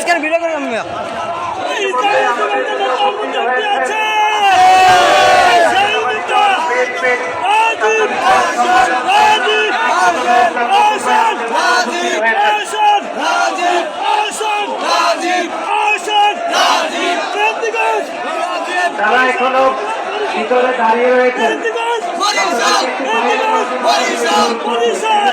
আজকের ভিডিও করে তারা এখনও ভিতরে দাঁড়িয়ে রয়েছে পরিষদ